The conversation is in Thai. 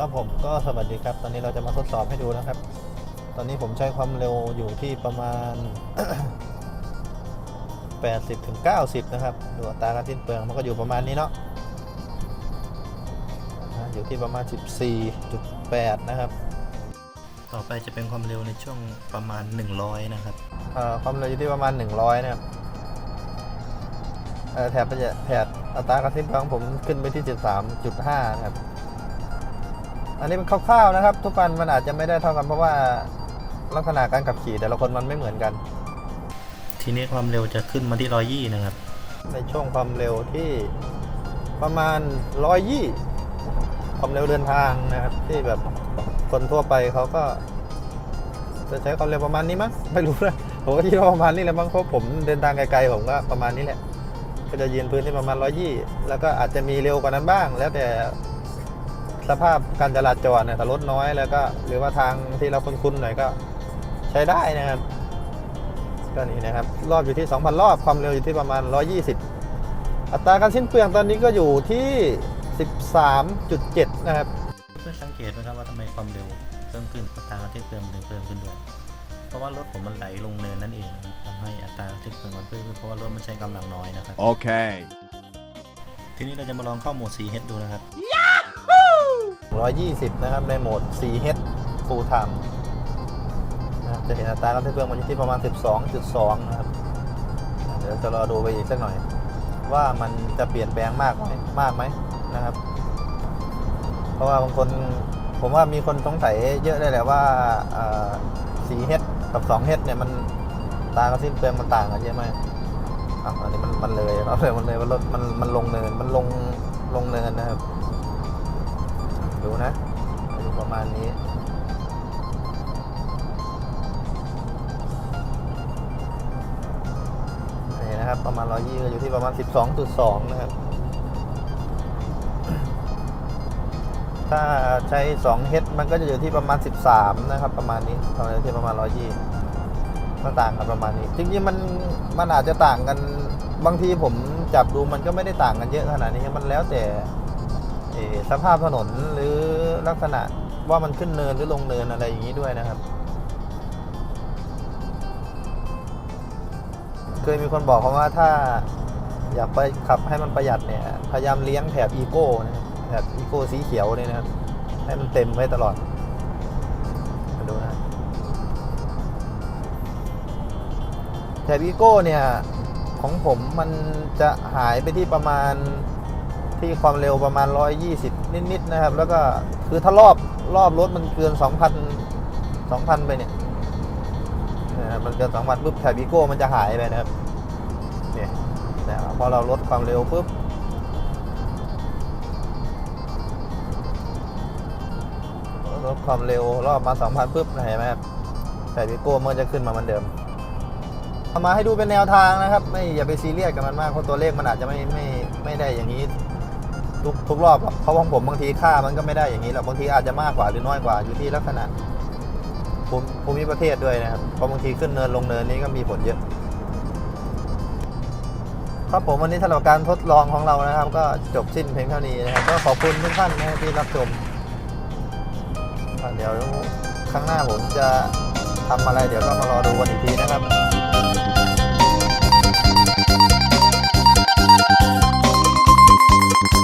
ครับผมก็สวัสดีครับ ตอนนี้เราจะมาทดสอบให้ดูนะครับ ตอนนี้ผมใช้ความเร็วอยู่ที่ประมาณ 80ถึง90 นะครับ ดูอัตราการสิ้นเปลืองมันก็อยู่ประมาณนี้เนาะอ่าอยู่ที่ประมาณ 14.8 นะครับ ต่อไปจะเป็นความเร็วในช่วงประมาณ 100 นะครับเอ่อความเร็วอยู่ที่ประมาณ 100 นะครับเอ่อแถบไปจะแถบอัตราการสิ้นเปลืองผมขึ้นไปที่13.5 นะครับ อันนี้เป็นคร่าวๆนะครับ ทุกวันมันอาจจะไม่ได้เท่ากันเพราะว่าลักษณะการขับขี่แต่ละคนมันไม่เหมือนกัน ทีนี้ความเร็วจะขึ้นมาที่ร้อยี่นะครับ ในช่วงความเร็วที่ประมาณร้อยี่ความเร็วเดินทางนะครับ ที่แบบคนทั่วไปเขาก็ จะใช้ความเร็วประมาณนี้มั้งไม่รู้เลยผมก็คิดว่าประมาณนี้แหละมั้งเพราะผมเดินทางไกลๆผมก็ประมาณนี้แหละก็จะยืนพื้นที่ประมาณร้อยี่แล้วก็อาจจะมีเร็วกว่านั้นบ้าง แล้วแต่ สภาพการจราจรเนี่ยถ้ารถน้อยแล้วก็หรือว่าทางที่เราคุ้นๆหน่อยก็ใช้ได้นะครับก็นี่นะครับ รอบอยู่ที่ 2,000 รอบความเร็วอยู่ที่ประมาณ 120 อัตราการสิ้นเปลืองตอนนี้ก็อยู่ที่ 13.7 นะครับเพื่อสังเกตนะครับว่าทำไมความเร็วเพิ่มขึ้นอัตราการสิ้นเปลืองมันถึงเพิ่มขึ้นด้วย เพราะว่ารถผมมันไหลลงเนินนั่นเองนะครับทำให้อัตราการสิ้นเปลืองมันเพิ่มขึ้นเพราะว่ารถมันใช้กำลังน้อยนะครับ Okay. ทีนี้เราจะมาลองเข้าโหมด 4H ดูนะครับ 120 นะครับ ในโหมด 4H Full Time นะครับจะเห็นอัตราการใช้เครื่องมันอยู่ที่ประมาณ 12.2 นะครับ เดี๋ยวจะรอดูไปอีกสักหน่อย ว่ามันจะเปลี่ยนแปลงมากไหมมากไหมนะครับ เพราะว่าบางคนผมว่ามีคนสงสัยเยอะเลยแหละว่าเอ่อ 4H กับ 2H เนี่ยมันตาการสิ้นเปลืองมันต่างกันเยอะไหมอะอันนี้มันมันเลยเอาเลยมันเลยมันรถมันมันลงเนินมันลงลงเนินนะครับ ดูนะดูประมาณนี้นี่นะครับ ประมาณร้อยยี่อยู่ที่ประมาณ 12.2 นะครับ ถ้าใช้2 h มันก็จะอยู่ที่ประมาณ 13 นะครับ ประมาณนี้ประมาณที่ประมาณ120มันต่างกันประมาณนี้ จริงๆมันมันอาจจะต่างกันบางทีผมจับดูมันก็ไม่ได้ต่างกันเยอะขนาดนี้มันแล้วแต่สภาพถนนหร ลักษณะว่ามันขึ้นเนินหรือลงเนินอะไรอย่างนี้ด้วยนะครับ เคยมีคนบอกเขาว่าถ้าอยากไปขับให้มันประหยัดเนี่ย พยายามเลี้ยงแถบอีโก้นะครับแถบอีโก้สีเขียวเนี่ยนะครับ ให้มันเต็มไว้ตลอดมาดูนะแถบอีโก้เนี่ย ของผมมันจะหายไปที่ประมาณ ที่ความเร็วประมาณ 120 นิดๆนะครับ แล้วก็คือถ้ารอบรอบรถมันเกิน 2,000 2,000 ไปเนี่ยนะครับมันเกิน2,000ปุ๊บแถบอีโก้มันจะหายไปนะครับเนี่ยนะพอเราลดความเร็วปุ๊บลดความเร็วรอบมา 2,000ปุ๊บเห็นไหมครับแถบอีโก้มันจะขึ้นมาเหมือนเดิมเอามาให้ดูเป็นแนวทางนะครับ ไม่อย่าไปซีเรียสกับมันมากเพราะตัวเลขมันอาจจะไม่ไม่ไม่ได้อย่างนี้ ทุกทุกรอบหรอกเพราะของผมบางทีค่ามันก็ไม่ได้อย่างนี้หรอกบางทีอาจจะมากกว่าหรือน้อยกว่าอยู่ที่ลักษณะภูมิภูมิประเทศด้วยนะครับเพราะบางทีขึ้นเนินลงเนินนี้ก็มีผลเยอะครับผมวันนี้สำหรับการทดลองของเรานะครับ ก็จบสิ้นเพียงเท่านี้นะครับ ก็ขอบคุณทุกท่านนะที่รับชม เดี๋ยวครั้งหน้าผมจะทำอะไรเดี๋ยวก็มารอดูกันอีกทีนะครับ